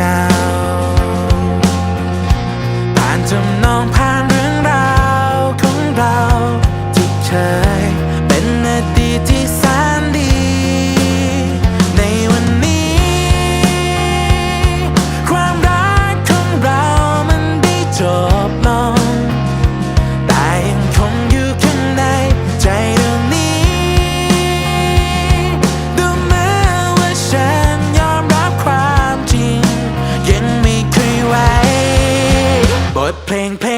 down ping, ping.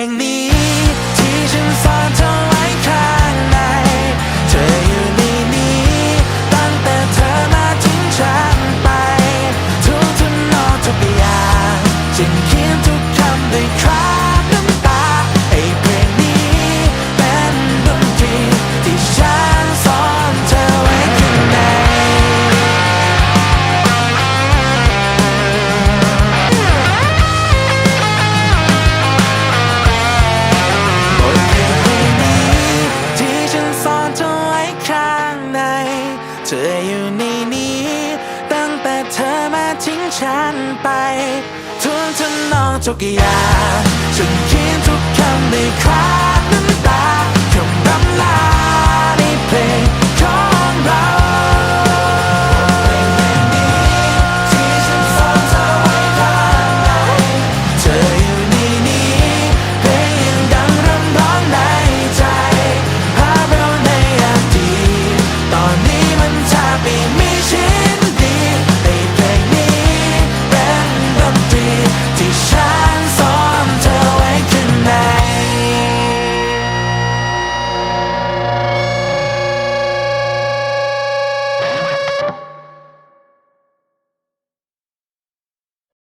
ธออยู่ในนี้ ตั้งแต่เธอมาทิ้งฉันไป ทุนทนองทุกอย่างฉันคิดทุกคำในคราบน้ำตาคำรำลา